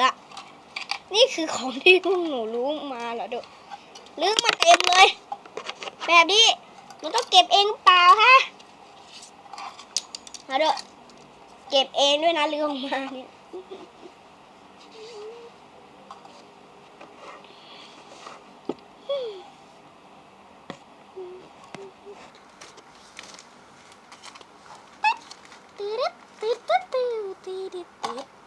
ละนี่คือของที่พวกหนูรู้มาเหรอเด้อลืมมาเต็มเลย แบบนี้มันต้องเก็บเองเปล่าฮะมาเด้อเก็บเองด้วยนะลืมออมาเนี่ยติดติดติดติดติด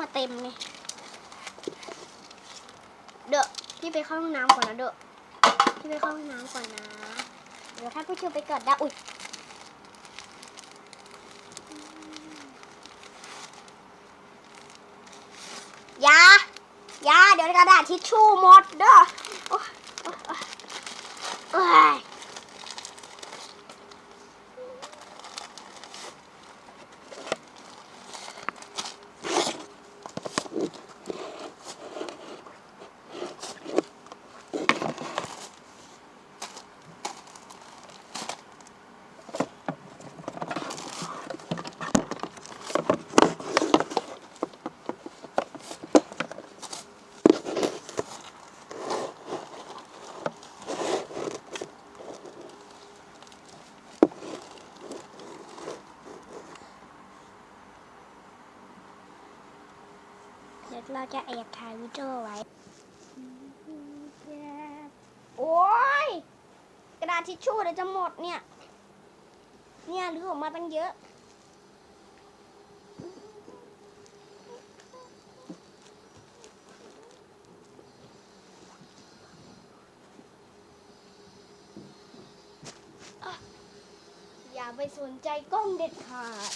มาเต็มไงเด้อพี่ไปเข้าห้องน้ำก่อนนะเด้อพี่ไปเข้าห้องน้ำก่อนนะ เดี๋ยวท่าผู้ชมไปเก่อนนะอุ้ยยายาเดี๋ยวกระดาษทิชชู่หมดเด้อโอ๊ยโอ๊ยโอ๊ยโอ๊ย เดี๋ยวเราจะแอบถ่ายวิดีโอไว้ โอ้ย กระดาษทิชชู่เดี๋ยวจะหมดเนี่ย เนี่ยรื้อออกมาตั้งเยอะ อย่าไปสนใจกล้องเด็ดขาด